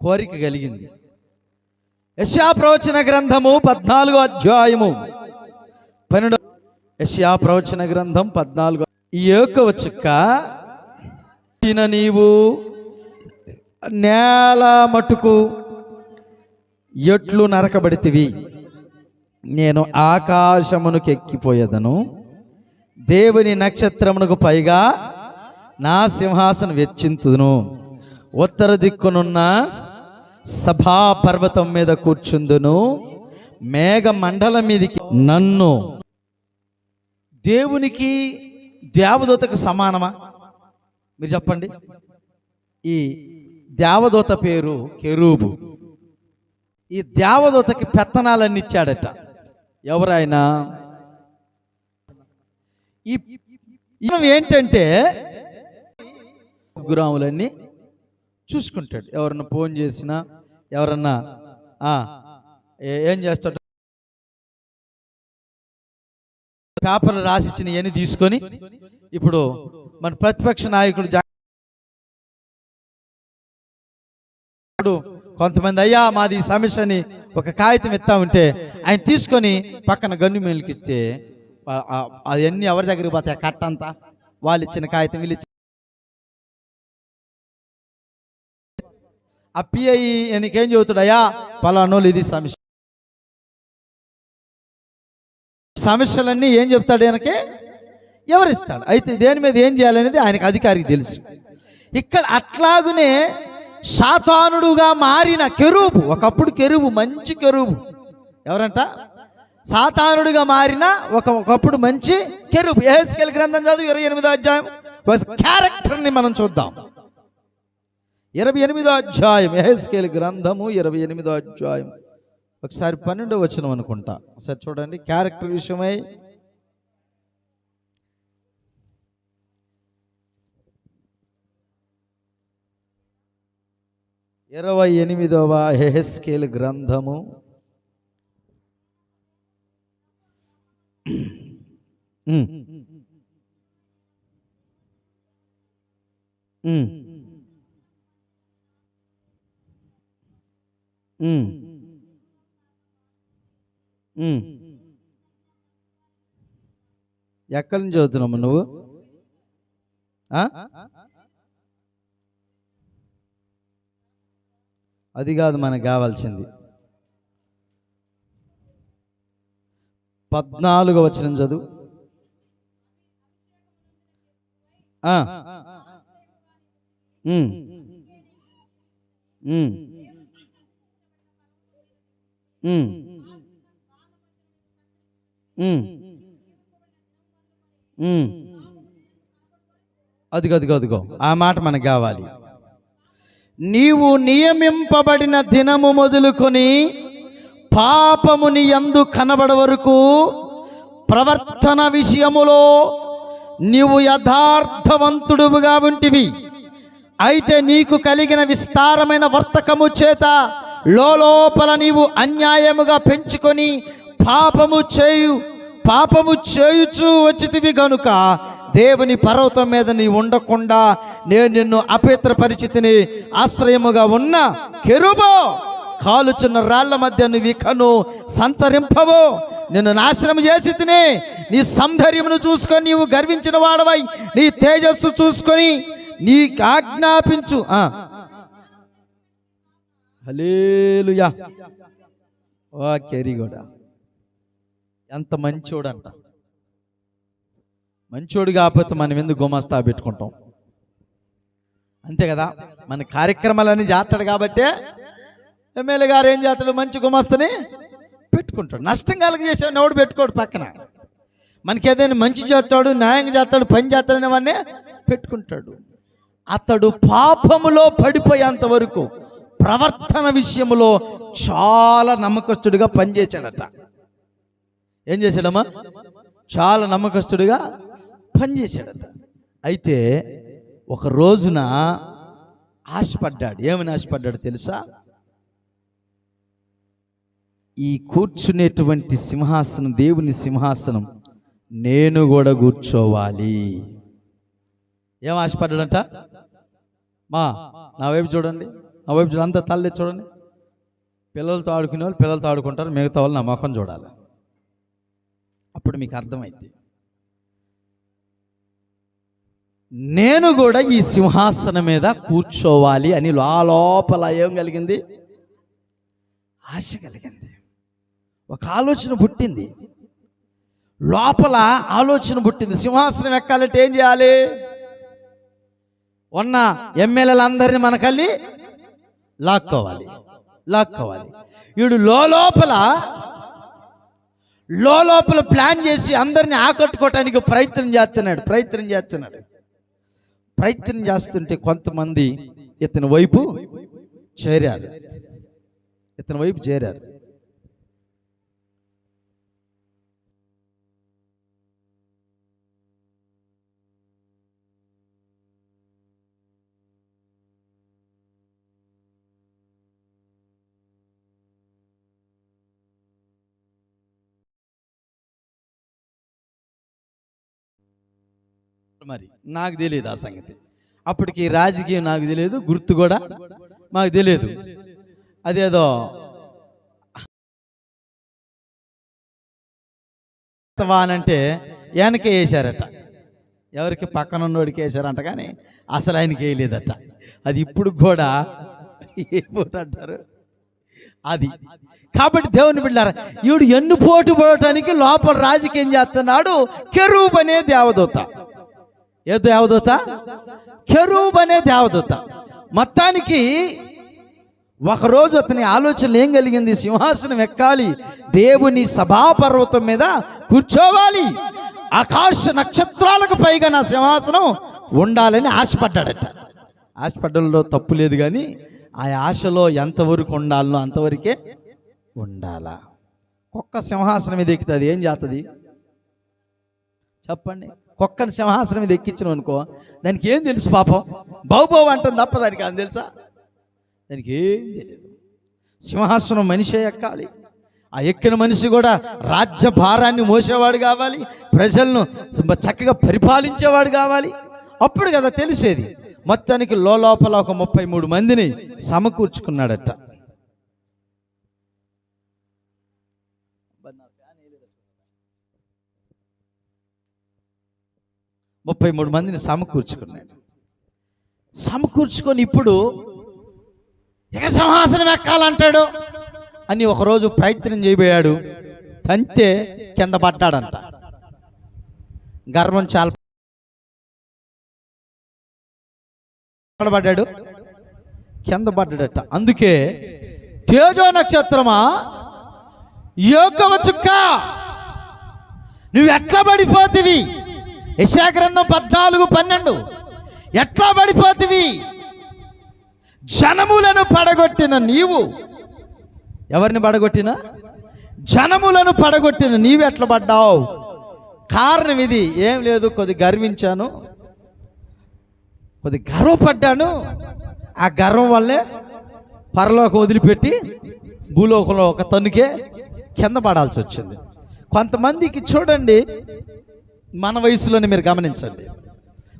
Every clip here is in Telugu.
కోరిక కలిగింది. యశా ప్రవచన గ్రంథము పద్నాలుగో అధ్యాయము. పన్నెండు యశా ప్రవచన గ్రంథం పద్నాలుగో ఈ యొక్క చుక్క నీవు నేల మటుకు ఎట్లు నరకబడితివి? నేను ఆకాశమునకు ఎక్కిపోయేదను దేవుని నక్షత్రమునకు పైగా నా సింహాసనం వెచ్చింతును ఉత్తర దిక్కునున్న సభా పర్వతం మీద కూర్చుందును మేఘ మండలం మీదికి నన్ను దేవునికి దేవదూతకు సమానమా మీరు చెప్పండి ఈ దేవదూత పేరు కెరూబు ఈ దేవదూతకి పెత్తనాలన్నీ ఇచ్చాడట ఎవరైనా ఈ ఏంటంటే గురాములన్నీ చూసుకుంటాడు. ఎవరన్నా ఫోన్ చేసినా ఎవరన్నా ఏం చేస్తాడు పేపర్లు రాసిచ్చిన ఇవన్నీ తీసుకొని ఇప్పుడు మన ప్రతిపక్ష నాయకుడు ఇప్పుడు కొంతమంది అయ్యా మాది ఈ సమస్యని ఒక కాగితం ఇస్తా ఉంటే ఆయన తీసుకొని పక్కన గన్ను మేలుకిస్తే అవన్నీ ఎవరి దగ్గరికి పోతాయి? కట్టంతా? కట్ట అంతా వాళ్ళు ఇచ్చిన కాగితం వీళ్ళు ఆ పిఐ ఎనకేం చెబుతాడు అయ్యా పలానోళ్ళు ఇది సమస్య. సమస్యలన్నీ ఏం చెప్తాడు వెనకే ఎవరిస్తాడు? అయితే దేని మీద ఏం చేయాలనేది ఆయనకు అధికారికి తెలుసు. ఇక్కడ అట్లాగునే సాతానుడుగా మారిన కెరూబు ఒకప్పుడు కెరూబు మంచి కెరూబు. ఎవరంట? సాతానుడుగా మారిన ఒక ఒకప్పుడు మంచి కెరూబు. ఏహెస్కెల్ గ్రంథం చదువు ఇరవై ఎనిమిదో అధ్యాయం. క్యారెక్టర్ని మనం చూద్దాం. ఇరవై ఎనిమిదో అధ్యాయం ఎహెస్కేల్ గ్రంథము ఇరవై ఎనిమిదో అధ్యాయం ఒకసారి పన్నెండో వచనం అనుకుంటా ఒకసారి చూడండి క్యారెక్టర్ విషయమై ఇరవై ఎనిమిదవ హెహెస్కేల్ గ్రంథము ఉమ్. ఉమ్. ఎక్కడి నుంచి చదువుతున్నావు నువ్వు? అది కాదు మనకు కావాల్సింది. పద్నాలుగు వచ్చిన చదువు. ఆ. ఉమ్. ఉమ్. అదిగో అదిగో అదిగో. ఆ మాట మనకు కావాలి. నీవు నియమింపబడిన దినము మొదలుకొని పాపముని ఎందు కనబడ వరకు ప్రవర్తన విషయములో నీవు యథార్థవంతుడుగా ఉంటివి. అయితే నీకు కలిగిన విస్తారమైన వర్తకము చేత లోపల నీవు అన్యాయముగా పెంచుకొని పాపము చేయు పాపము చేయుచు వచ్చితివి గనుక దేవుని పర్వతం మీద నీ ఉండకుండా నేను నిన్ను అపేత్ర పరిస్థితిని ఆశ్రయముగా ఉన్న కెరుబో కాలుచున్న రాళ్ళ మధ్య నువ్వు ఇకను సంచరింపవు. నిన్ను నాశనం చేసి తిని నీ సౌందర్యమును చూసుకొని నీవు గర్వించిన వాడవై నీ తేజస్సు చూసుకొని నీ ఆజ్ఞాపించు హలేలుయా ఓ ఓ కూడా ఎంత మంచోడంట. మంచోడు కాకపోతే మనం ఎందుకు గుమస్తా పెట్టుకుంటాం? అంతే కదా? మన కార్యక్రమాలన్నీ చేస్తాడు కాబట్టే ఎమ్మెల్యే గారు ఏం చేస్తాడు? మంచి గుమస్తని పెట్టుకుంటాడు. నష్టం చేసేవాడిని ఎవడు పెట్టుకోడు పక్కన. మనకి ఏదైనా మంచి చేస్తాడు న్యాయంగా చేస్తాడు పని చేస్తాడని వాడిని పెట్టుకుంటాడు. అతడు పాపములో పడిపోయేంత వరకు ప్రవర్తన విషయంలో చాలా నమ్మకస్తుడిగా పనిచేశాడట. ఏం చేశాడమ్మా? చాలా నమ్మకస్తుడిగా పనిచేశాడట. అయితే ఒక రోజున ఆశపడ్డాడు. ఏమని ఆశపడ్డాడు తెలుసా? ఈ కూర్చునేటువంటి సింహాసనం దేవుని సింహాసనం నేను కూడా కూర్చోవాలి. ఏం ఆశపడ్డాడంట? మా నా వైపు చూడండి. ఆ వైపు అంతా తల్లి చూడండి. పిల్లలతో ఆడుకునే వాళ్ళు పిల్లలతో ఆడుకుంటారు మిగతా వాళ్ళు నా ముఖం చూడాలి. అప్పుడు మీకు అర్థమైంది నేను కూడా ఈ సింహాసనం మీద కూర్చోవాలి అని లో- లోపల ఏం కలిగింది? ఆశ కలిగింది. ఒక ఆలోచన పుట్టింది. లోపల ఆలోచన పుట్టింది. సింహాసనం ఎక్కాలంటే ఏం చేయాలి? ఉన్న ఎమ్మెల్యేలందరినీ మనకల్లి లాక్కోవాలి. లాక్కోవాలి. వీడు లోపల లోపల ప్లాన్ చేసి అందరిని ఆకట్టుకోవటానికి ప్రయత్నం చేస్తున్నాడు ప్రయత్నం చేస్తున్నాడు. ప్రయత్నం చేస్తుంటే కొంతమంది ఇతని వైపు చేరారు. ఇతని వైపు చేరారు. మరి. నాకు తెలియదు ఆ సంగతి. అప్పటికి రాజకీయం నాకు తెలియదు గుర్తు కూడా మాకు తెలియదు. అదేదో వానంటే వెనకే వేశారట. ఎవరికి పక్కన ఉన్నోడికి వేశారంట కానీ అసలు ఆయనకి వేయలేదట. అది ఇప్పుడు కూడా ఏమిటంటారు అది. కాబట్టి దేవుని బిడ్డారా ఈవిడు ఎన్ను పోటు పోవటానికి లోపల రాజకీయం చేస్తున్నాడు కెరూబ్ అనే దేవదూత. ఏ దేవదూత? కెరూబ్ అనే దేవదూత. మొత్తానికి ఒకరోజు అతని ఆలోచన ఏం కలిగింది? సింహాసనం ఎక్కాలి దేవుని సభాపర్వతం మీద కూర్చోవాలి. ఆకాశ నక్షత్రాలకు పైగా నా సింహాసనం ఉండాలని ఆశపడ్డాడట. ఆశపడ్డంలో తప్పు లేదు కానీ ఆ ఆశలో ఎంతవరకు ఉండాలనో అంతవరకే ఉండాలా. కుక్క సింహాసనం మీద ఎక్కుతుంది ఏం చేస్తుంది చెప్పండి. కుక్కని సింహాసనం మీద ఎక్కించను అనుకో దానికి ఏం తెలుసు పాపం? బావుబావు అంటుంది తప్ప దానికి అని తెలుసా? దానికి ఏం తెలియదు సింహాసనం మనిషే ఎక్కాలి. ఆ ఎక్కిన మనిషి కూడా రాజ్య భారాన్ని మోసేవాడు కావాలి ప్రజలను చక్కగా పరిపాలించేవాడు కావాలి. అప్పుడు కదా తెలిసేది. మొత్తానికి లోపల ఒక ముప్పై మూడు మందిని సమకూర్చుకున్నాడట. ముప్పై మూడు మందిని సమకూర్చుకున్నాడు. సమకూర్చుకొని ఇప్పుడు ఇక సింహాసనం ఎక్కాలంటాడు అని ఒకరోజు ప్రయత్నం చేయబోయాడు. తంతే కింద పడ్డాడంట. గర్వం చాలా పడ్డాడు కింద పడ్డాడట. అందుకే తేజో నక్షత్రమా? యోగవ చుక్క. నువ్వు ఎట్లా పడిపోతివి? యశాగ్రంథం పద్నాలుగు పన్నెండు. ఎట్లా పడిపోతివి? జనములను పడగొట్టిన నీవు. ఎవరిని పడగొట్టినా? జనములను పడగొట్టిన నీవు ఎట్లా పడ్డావు? కారణం ఇది. ఏం లేదు కొద్ది గర్వించాను. కొద్ది గర్వపడ్డాను. ఆ గర్వం వల్లే పరలోకం వదిలిపెట్టి భూలోకంలో ఒక తన్నుకే కింద పడాల్సి వచ్చింది. కొంతమందికి చూడండి మన వయసులోనే మీరు గమనించండి.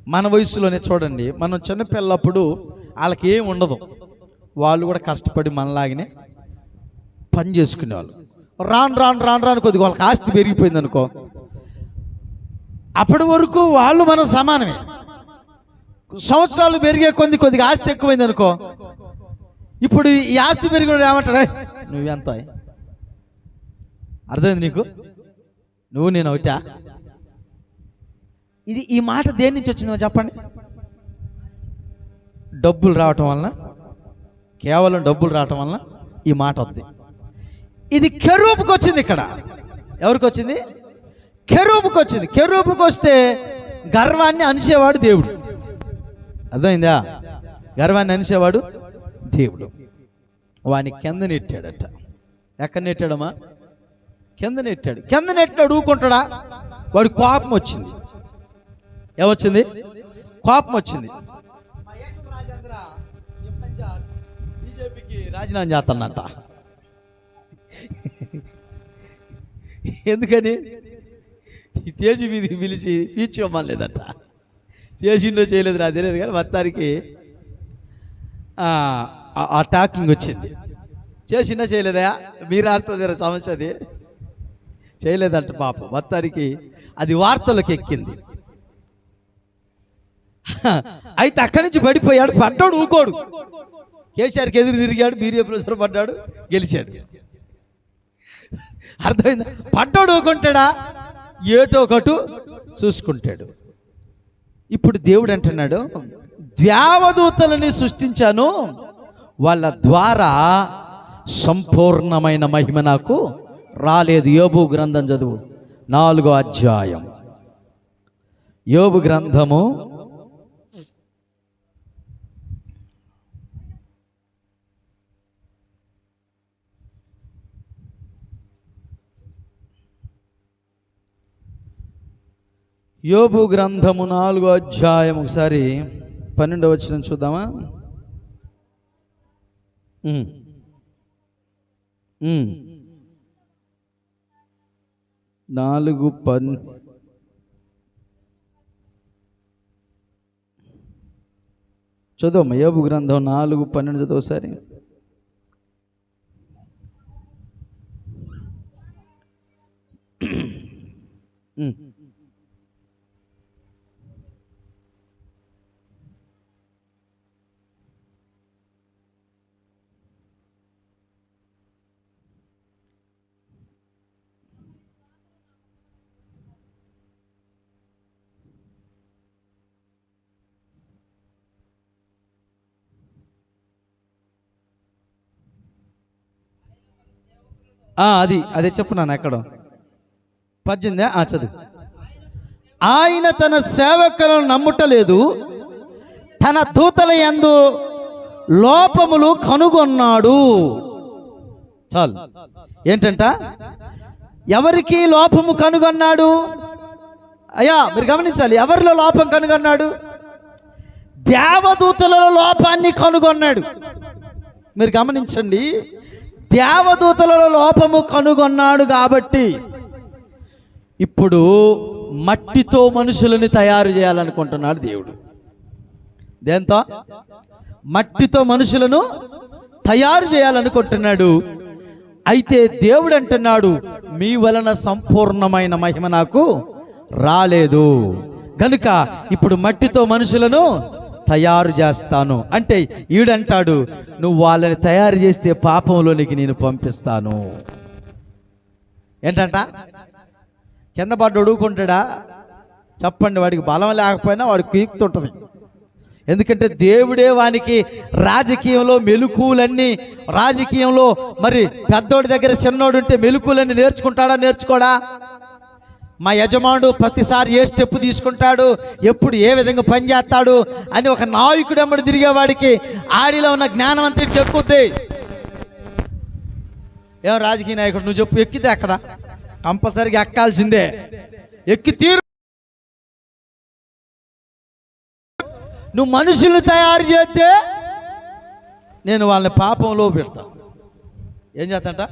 మన వయసులోనే చూడండి మనం చిన్నపిల్లప్పుడు వాళ్ళకి ఏం ఉండదు. వాళ్ళు కూడా కష్టపడి మనలాగనే పని చేసుకునేవాళ్ళు. రాను రాను రాను రాను కొద్దిగా వాళ్ళకి ఆస్తి పెరిగిపోయింది అనుకో అప్పటి వరకు వాళ్ళు మనం సమానమే. సంవత్సరాలు పెరిగే కొద్ది కొద్దిగా ఆస్తి ఎక్కువైంది అనుకో ఇప్పుడు ఈ ఆస్తి పెరిగిన ఏమంటాడు నువ్వెంత? అర్థమైంది నీకు? నువ్వు నేను ఒకటా? ఇది ఈ మాట దేని నుంచి వచ్చిందో చెప్పండి. డబ్బులు రావటం వలన కేవలం డబ్బులు రావటం వలన ఈ మాట వద్ది. ఇది కెరూపుకి వచ్చింది ఇక్కడ. ఎవరికి వచ్చింది? కెరూపుకి వచ్చింది. కెరూపుకి వస్తే గర్వాన్ని అనిసేవాడు దేవుడు. అర్థమైందా? గర్వాన్ని అనిసేవాడు దేవుడు. వాని కింద నెట్టాడట. ఎక్కడ నెట్టాడమ్మా? కింద నెట్టాడు. కింద నెట్టినాడు ఊకుంటాడా వాడి కోపం వచ్చింది. ఏమొచ్చింది? కోపం వచ్చింది. బీజేపీకి రాజీనామా చేస్తానంట. ఎందుకని? చేసి మీదకి పిలిచి పీల్చుకోమలేదట చేసిండో చేయలేదు నాకు తెలియదు కానీ మొత్తానికి ఆ, టాకింగ్ వచ్చింది. చేసిండా చేయలేదా? మీ రాష్ట్ర దగ్గర సమస్య అది. చేయలేదంట పాపం. మొత్తానికి అది వార్తలకు ఎక్కింది. అయితే అక్కడి నుంచి పడిపోయాడు పడ్డాడు ఊకోడు. కేసీఆర్కి ఎదురు తిరిగాడు బీజేపీ ప్రొఫెసర్ పడ్డాడు గెలిచాడు. అర్థమైందా? పడ్డాడు ఊకుంటాడా? ఏటో ఒకటు చూసుకుంటాడు. ఇప్పుడు దేవుడు అంటున్నాడు దేవదూతలని సృష్టించాను వాళ్ళ ద్వారా సంపూర్ణమైన మహిమ నాకు రాలేదు. యోబు గ్రంథం చదువు నాలుగో అధ్యాయం. యోబు గ్రంథము యోబు గ్రంథము నాలుగో అధ్యాయం ఒకసారి పన్నెండవ వచ్చిన చూద్దామా? నాలుగు పన్ చదువు యోబు గ్రంథం నాలుగు పన్నెండు చదువు ఒకసారి. ఉమ్. అది అదే చెప్పున్నాను ఎక్కడ. పద్దెనిమిది ఆ చదువు. ఆయన తన సేవకులను నమ్ముటలేదు. తన దూతల ఎందు లోపములు కనుగొన్నాడు. చాలు. ఏంటంట? ఎవరికి లోపము కనుగొన్నాడు? అయ్యా మీరు గమనించాలి. ఎవరిలో లోపం కనుగొన్నాడు? దేవదూతలలో లోపాన్ని కనుగొన్నాడు. మీరు గమనించండి. దేవదూతలలో లోపము కనుగొన్నాడు కాబట్టి ఇప్పుడు మట్టితో మనుషులని తయారు చేయాలనుకుంటున్నాడు దేవుడు. దేంతో? మట్టితో మనుషులను తయారు చేయాలనుకుంటున్నాడు. అయితే దేవుడు అంటున్నాడు మీ వలన సంపూర్ణమైన మహిమ నాకు రాలేదు. కనుక ఇప్పుడు మట్టితో మనుషులను తయారు చేస్తాను. అంటే ఈడంటాడు నువ్వు వాళ్ళని తయారు చేస్తే పాపంలోనికి నేను పంపిస్తాను. ఏంటంట? కింద పడ్డ ఉడుకుంటాడా చెప్పండి వాడికి బలం లేకపోయినా వాడు కీక్తుంటుంది. ఎందుకంటే దేవుడే వానికి రాజకీయంలో మెలుకువలన్నీ రాజకీయంలో మరి పెద్దోడి దగ్గర చిన్నోడు ఉంటే మెలుకువలన్నీ నేర్చుకుంటాడా నేర్చుకోడా? మా యజమానుడు ప్రతిసారి ఏ స్టెప్ తీసుకుంటాడు? ఎప్పుడు ఏ విధంగా పని చేస్తాడు? అని ఒక నాయకుడు అమ్మడు తిరిగేవాడికి ఆడిలో ఉన్న జ్ఞానం అంతా చెప్పుద్ది ఏం రాజకీయ నాయకుడు నువ్వు చెప్పు ఎక్కితే ఎక్కదా? కంపల్సరీగా ఎక్కాల్సిందే. ఎక్కి తీరు. నువ్వు మనుషులు తయారు చేస్తే నేను వాళ్ళని పాపంలో పెడతా. ఏం చేస్తంట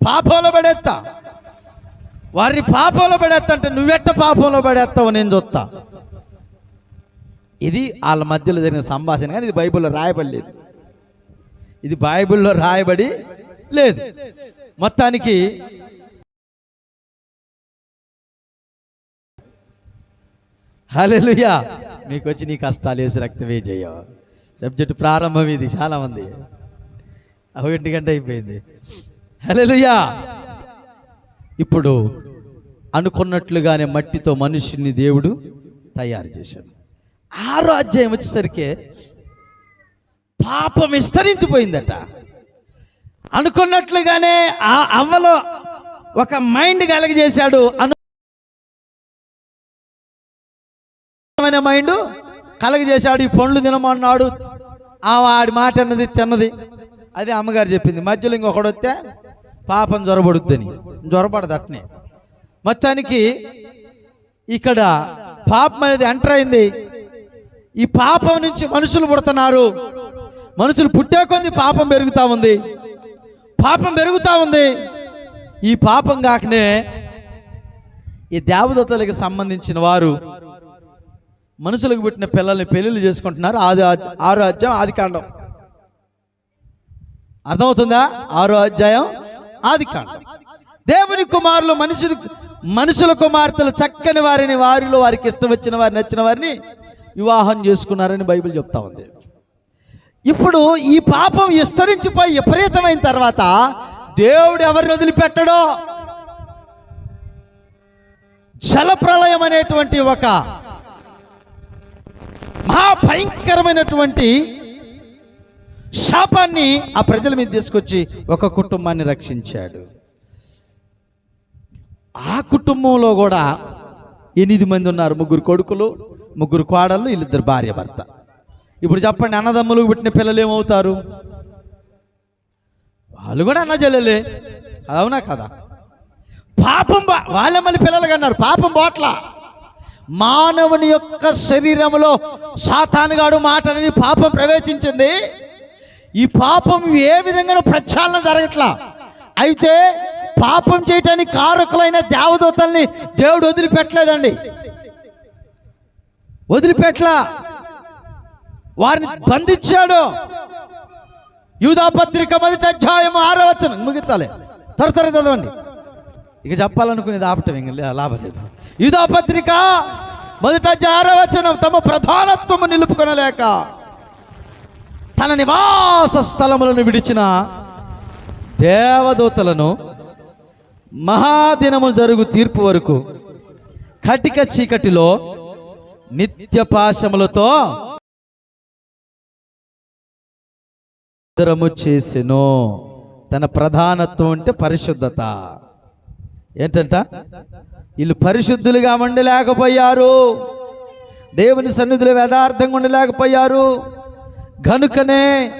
పాపంలో పడేస్తా. వారిని పాపంలో పడేస్తా నువ్వెట్ట పాపంలో పడేస్తావు నేను చూస్తా. ఇది వాళ్ళ మధ్యలో జరిగిన సంభాషణ కానీ ఇది బైబిల్లో రాయబడి లేదు ఇది బైబిల్లో రాయబడి లేదు. మొత్తానికి హలెలుయా మీకు వచ్చి నీ కష్టాలు వేసి రక్తమే చేయ సబ్జెక్టు ప్రారంభం ఇది చాలామంది ఒకటి గంట అయిపోయింది. హలెలుయా ఇప్పుడు అనుకున్నట్లుగానే మట్టితో మనుషుని దేవుడు తయారు చేశాడు. ఆరో అధ్యాయం వచ్చేసరికి పాపం విస్తరించిపోయిందట. అనుకున్నట్లుగానే ఆ అవ్వలో ఒక మైండ్ కలగజేశాడు. అను మైండ్ కలగజేశాడు. ఈ పండ్లు తినమన్నాడు. ఆ వాడి మాట అన్నది తిన్నది. అదే అమ్మగారు చెప్పింది. మధ్యలో ఇంకొకడు వస్తే పాపం జ్వరబడుద్దని జ్వరపడదు అట్నే. మొత్తానికి ఇక్కడ పాపం అనేది ఎంటర్ అయింది. ఈ పాపం నుంచి మనుషులు పుడుతున్నారు. మనుషులు పుట్టే కొంది పాపం పెరుగుతూ ఉంది. పాపం పెరుగుతూ ఉంది. ఈ పాపం కాకనే ఈ దేవదత్తలకు సంబంధించిన వారు మనుషులకు పుట్టిన పిల్లల్ని పెళ్ళిళ్ళు చేసుకుంటున్నారు. ఆది ఆరో అధ్యాయం ఆది కాండం. అర్థమవుతుందా? ఆరో అధ్యాయం. ఆది దేవుని కుమారులు మనుషులు మనుషుల కుమార్తెలు చక్కని వారిని వారిలో వారికి ఇష్టం వచ్చిన వారిని నచ్చిన వారిని వివాహం చేసుకున్నారని బైబిల్ చెప్తా ఉంది. ఇప్పుడు ఈ పాపం విస్తరించిపోయి విపరీతమైన తర్వాత దేవుడు ఎవరిని వదిలిపెట్టడో? జలప్రలయం అనేటువంటి ఒక మహాభయంకరమైనటువంటి శాపాన్ని ఆ ప్రజల మీద తీసుకొచ్చి ఒక కుటుంబాన్ని రక్షించాడు. ఆ కుటుంబంలో కూడా ఎనిమిది మంది ఉన్నారు. ముగ్గురు కొడుకులు ముగ్గురు కోడళ్ళు వీళ్ళిద్దరు భార్య భర్త. ఇప్పుడు చెప్పండి అన్నదమ్ములకు పుట్టిన పిల్లలు ఏమవుతారు? వాళ్ళు కూడా అన్న అవునా కదా? పాపం బా- వాళ్ళే మళ్ళీ పిల్లలుగా అన్నారు పాపం బోట్ల. మానవుని యొక్క శరీరంలో సాతానుగాడు మాటలని పాపం ప్రవేశించింది. ఈ పాపం ఏ విధంగా ప్రక్షాళన జరగట్లా. అయితే పాపం చేయటానికి కారకులైన దేవదూతల్ని దేవుడు వదిలిపెట్టలేదండి. వదిలిపెట్టలా. వారిని బంధించాడు. యూధాపత్రిక మొదటి అధ్యాయం ఆరో వచనం. ముగితాలే త్వర త్వర చదవండి. ఇక చెప్పాలనుకునేది ఆపటం ఇంక లాభం లేదు. యూధాపత్రిక మొదట మొదటి అధ్యాయం ఆరో తమ ప్రధానత్వము నిలుపుకొనలేక తన నివాస స్థలములను విడిచిన దేవదూతలను మహాదినము జరుగు తీర్పు వరకు కటిక చీకటిలో నిత్య పాశములతో చేసెను. తన ప్రధానత్వం అంటే పరిశుద్ధత. ఏంటంట? వీళ్ళు పరిశుద్ధులుగా ఉండలేకపోయారు. దేవుని సన్నిధిలో యథార్థంగా ఉండలేకపోయారు. గనుకనే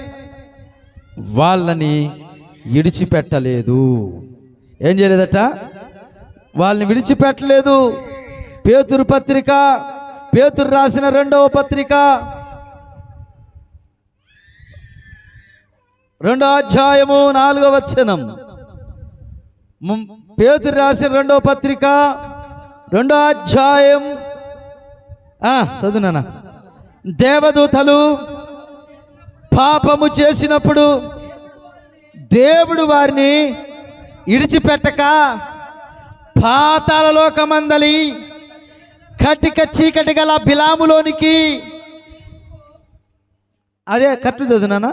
వాళ్ళని విడిచిపెట్టలేదు. ఏం చేయలేదట? వాళ్ళని విడిచిపెట్టలేదు. పేతురు పత్రిక పేతురు రాసిన రెండవ పత్రిక రెండో అధ్యాయము నాలుగో వచనం. పేతురు రాసిన రెండవ పత్రిక రెండో అధ్యాయం. చదువునా దేవదూతలు పాపము చేసినప్పుడు దేవుడు వారిని ఇడిచిపెట్టక పాతాలలోకమందలి కటిక చీకటి గల బిలాములోనికి అదే కట్టు చదివినానా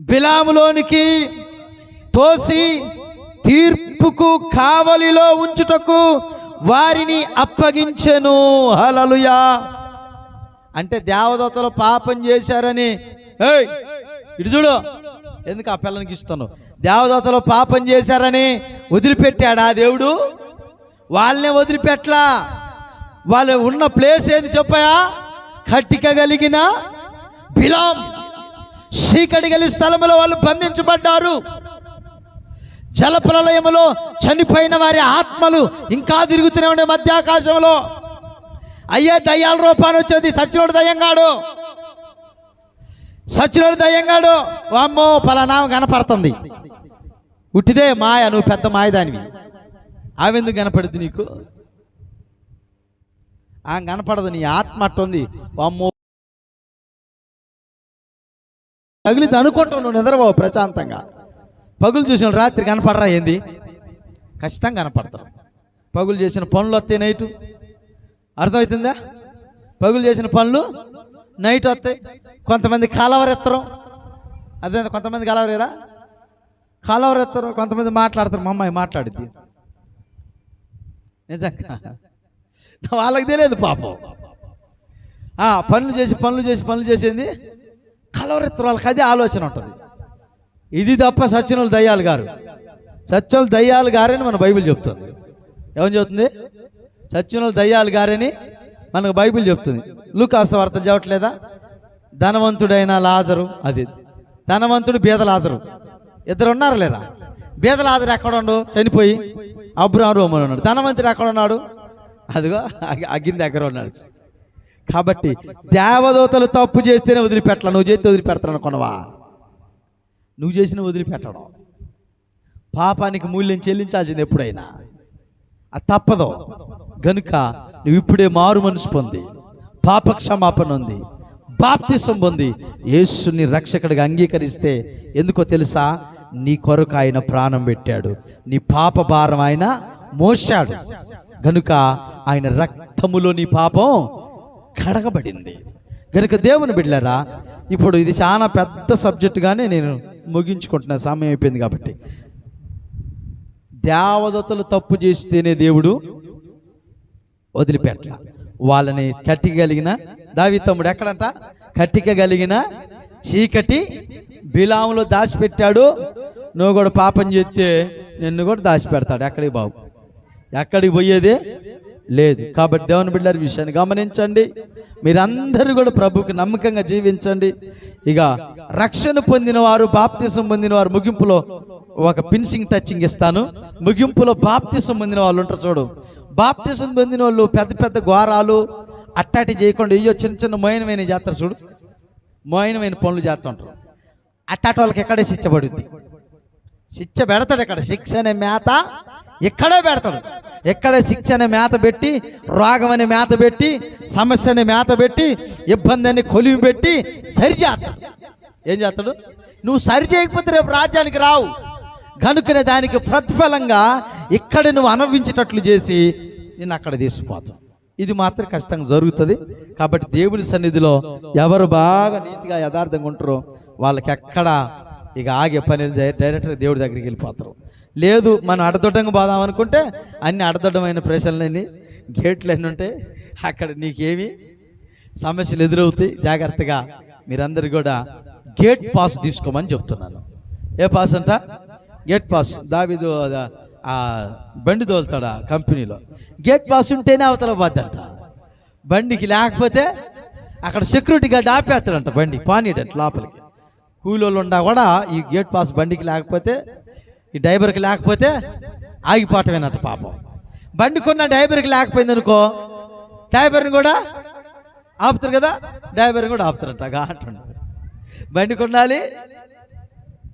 బిలాములోనికి తోసి తీర్పుకు కావలిలో ఉంచుటకు వారిని అప్పగించెను. హలలుయా అంటే దేవదత్తలు పాపం చేశారని. ఏయ్ ఇటు చూడు. ఎందుకు ఆ పిల్లనికి ఇస్తాను దేవదత్తలు పాపం చేశారని వదిలిపెట్టాడా దేవుడు? వాళ్ళనే వదిలిపెట్టలా? వాళ్ళు ఉన్న ప్లేస్ ఏది చెప్పాయా? కట్టిక కలిగిన బిలాం. చీకటి గలి స్థలంలో వాళ్ళు బంధించబడ్డారు. జలప్రలయములో చనిపోయిన వారి ఆత్మలు ఇంకా తిరుగుతూనే ఉండే మధ్యాకాశంలో. అయ్యే దయ్యాల రూపాన్ని వచ్చింది. సచ్చినోడు దయ్యంగాడు సచ్చినోడు దయ్యంగాడు వామ్మో పలానా కనపడుతుంది. ఉట్టిదే మాయ నువ్వు పెద్ద మాయదానివి. ఆవెందుకు కనపడుద్ది నీకు? ఆ కనపడదు నీ ఆత్మ అట్టుంది. వామ్మో. తగిలితే అనుకుంటావు నువ్వు నిద్రపోవు ప్రశాంతంగా. పగులు చూసిన రాత్రి కనపడరా ఏంది? ఖచ్చితంగా కనపడతారు. పగులు చేసిన పనులు వస్తే నైటు. అర్థమవుతుందా? పగులు చేసిన పనులు నైట్ వస్తాయి. కొంతమంది కాలవరెత్తరు. అదే కొంతమంది కలవరేరా కాలవరెత్తరు కొంతమంది మాట్లాడతారు. మా అమ్మాయి మాట్లాడిద్ది. నిజంగా? వాళ్ళకి తెలియదు పాపం. పనులు చేసి పనులు చేసి పనులు చేసేది కలవరెత్తరు వాళ్ళకి అదే ఆలోచన ఉంటుంది. ఇది తప్ప సత్యనులు దయ్యాలు గారు. సత్యులు దయ్యాలు గారని మన బైబిల్ చెప్తుంది. ఏమని చెబుతుంది? సత్యనులు దయ్యాలు గారని మనకు బైబిల్ చెప్తుంది. లూకాస అర్థం చేయట్లేదా ధనవంతుడైన లాజరు అది ధనవంతుడు బీద లాజరు. ఇద్దరు ఉన్నారు లేరా? బీద లాజరు ఎక్కడ ఉండు చనిపోయి అబ్రాహం రోమన్ ఉన్నాడు. ధనవంతుడు ఎక్కడ ఉన్నాడు అదిగో అగ్గి- అగ్గిని దగ్గర ఉన్నాడు. కాబట్టి దేవదూతలు తప్పు చేస్తేనే వదిలిపెట్టాల నువ్వు చేస్తే వదిలిపెడతాను అనుకున్నావా? నువ్వు చేసిన వదిలిపెట్టడం. పాపానికి మూల్యం చెల్లించాల్సింది ఎప్పుడైనా. అది తప్పదు. గనుక నువ్వు ఇప్పుడే మారు మనసు పొంది పాప క్షమాపణ ఉంది బాప్తిసం పొంది యేసుని రక్షకుడిగా అంగీకరిస్తే ఎందుకో తెలుసా? నీ కొరకు ఆయన ప్రాణం పెట్టాడు నీ పాప భారం ఆయన మోశాడు. గనుక ఆయన రక్తములో నీ పాపం కడగబడింది. గనుక దేవుని బిడ్డలారా ఇప్పుడు ఇది చాలా పెద్ద సబ్జెక్టుగానే నేను ముగించుకుంటున్న సమయం అయిపోయింది కాబట్టి. దేవదత్తలు తప్పు చేస్తేనే దేవుడు వదిలిపెట్ల. వాళ్ళని కట్టిగలిగిన దావి తమ్ముడు ఎక్కడంట? కట్టికగలిగిన చీకటి బిలాములో దాచిపెట్టాడు. నువ్వు కూడా పాపం చేస్తే నిన్ను కూడా దాచిపెడతాడు. ఎక్కడికి బాబు? ఎక్కడికి పోయేదే? లేదు. కాబట్టి దేవుని బిడ్డల విషయాన్ని గమనించండి. మీరందరూ కూడా ప్రభుకి నమ్మకంగా జీవించండి. ఇక రక్షణ పొందిన వారు బాప్తిసం పొందిన వారు ముగింపులో ఒక పిన్సింగ్ టచింగ్ ఇస్తాను. ముగింపులో బాప్తిసం పొందిన వాళ్ళు ఉంటారు చూడు. బాప్తిసం పొందిన వాళ్ళు పెద్ద పెద్ద ఘోరాలు అట్టాటి చేయకుండా ఇయ్యో చిన్న చిన్న మోయనమైన జాతర చూడు. మోయనమైన పనులు చేస్తుంటారు. అట్టాటి వాళ్ళకి ఎక్కడే శిచ్చబడుద్ది శిక్ష పెడతాడు ఇక్కడ శిక్ష అనే మేత ఇక్కడే పెడతాడు. ఎక్కడే శిక్ష అనే మేత పెట్టి రోగం అనే మేత పెట్టి సమస్య అనే మేత పెట్టి ఇబ్బంది అని కొలివి పెట్టి సరి చేస్తాడు. ఏం చేస్తాడు? నువ్వు సరి చేయకపోతే రేపు రాజ్యానికి రావు. కనుకనే దానికి ప్రతిఫలంగా ఇక్కడ నువ్వు అనుభవించేటట్లు చేసి నేను అక్కడ తీసుకుపోతావు. ఇది మాత్రం ఖచ్చితంగా జరుగుతుంది. కాబట్టి దేవుని సన్నిధిలో ఎవరు బాగా నీతిగా యథార్థంగా ఉంటారో వాళ్ళకి ఎక్కడ ఇక ఆగే పని డైరెక్ట్గా దేవుడి దగ్గరికి వెళ్ళిపోతారు. లేదు మనం అడదొడ్డంగా పోదాం అనుకుంటే అన్ని అడదొడ్డమైన ప్రశ్నలన్నీ గేట్లు అన్నీ ఉంటాయి. అక్కడ నీకేమి సమస్యలు ఎదురవుతాయి. జాగ్రత్తగా మీరందరూ కూడా గేట్ పాస్ తీసుకోమని చెప్తున్నాను. ఏ పాస్ అంట? Gate pass. దావిదు ఆ బండి తోలుతాడు ఆ కంపెనీలో? గేట్ పాస్ ఉంటేనే అవతల పోద్దంట. బండికి లేకపోతే అక్కడ సెక్యూరిటీ గార్డ్ ఆపేస్తాడంట బండి పానీడంట లోపలికి. కూలోళ్ళు ఉండా కూడా ఈ గేట్ పాస్ బండికి లేకపోతే ఈ డ్రైవర్కి లేకపోతే ఆగిపోవటమేనట పాపం. బండి కొన్న డ్రైవర్కి లేకపోయింది అనుకో డ్రైవర్ని కూడా ఆపుతారు కదా డ్రైవర్ని కూడా ఆపుతారంట అంటుండ. బండి కొనాలి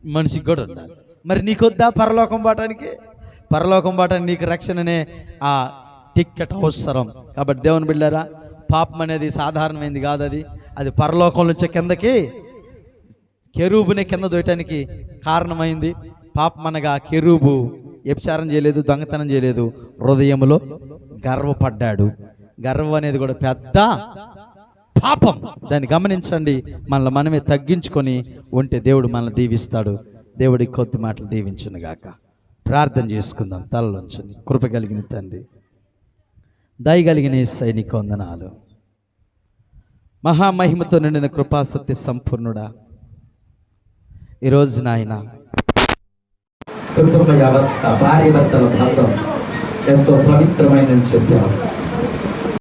మనిషికి కూడా ఉండాలి. మరి నీకొద్దా పరలోకం పోవటానికి? పరలోకం బాట నీకు రక్షణనే ఆ టిక్కెట్ అవసరం. కాబట్టి దేవుని బిళ్ళారా పాపం అనేది సాధారణమైంది కాదు అది. అది పరలోకం నుంచి కిందకి కెరూబుని కింద దొయటానికి కారణమైంది. పాపం అనగా కెరూబు వ్యభిచారం చేయలేదు దొంగతనం చేయలేదు. హృదయంలో గర్వపడ్డాడు. గర్వం అనేది కూడా పెద్ద పాపం. దాన్ని గమనించండి మనల్ని మనమే తగ్గించుకొని ఉంటే దేవుడు మనల్ని దీవిస్తాడు. దేవుడి కొద్ది మాటలు దీవించునుగాక. గాక ప్రార్థన చేసుకుందాం తలలోంచి కృప కలిగిన తండ్రి దయగలిగిన సైనిక వందనాలు. మహామహిమతో నిండిన కృపాసత్య సంపూర్ణుడా. ఈరోజు నాయన కుటుంబ వ్యవస్థ భార్య భర్తల బంధం ఎంతో పవిత్రమైనని చెప్పాము